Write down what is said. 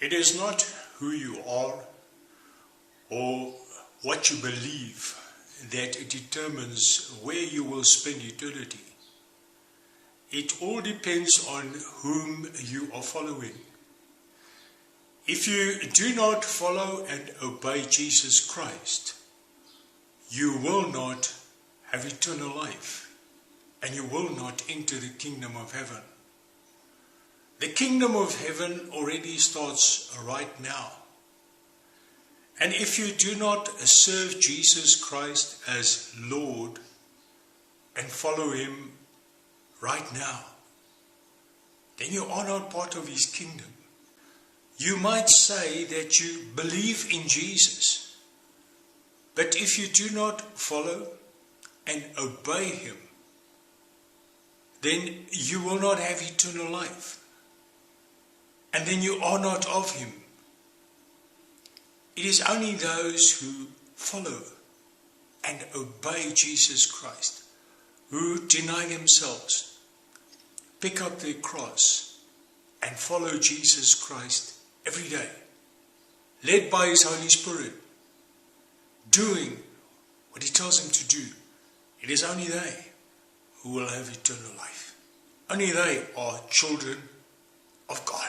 It is not who you are or what you believe that determines where you will spend eternity. It all depends on whom you are following. If you do not follow and obey Jesus Christ, you will not have eternal life and you will not enter the kingdom of heaven. The kingdom of heaven already starts right now. And if you do not serve Jesus Christ as Lord and follow Him right now, then you are not part of His kingdom. You might say that you believe in Jesus, but if you do not follow and obey Him, then you will not have eternal life. And then you are not of Him. It is only those who follow and obey Jesus Christ, who deny themselves, pick up their cross, and follow Jesus Christ every day, led by His Holy Spirit, doing what He tells them to do. It is only they who will have eternal life. Only they are children of God.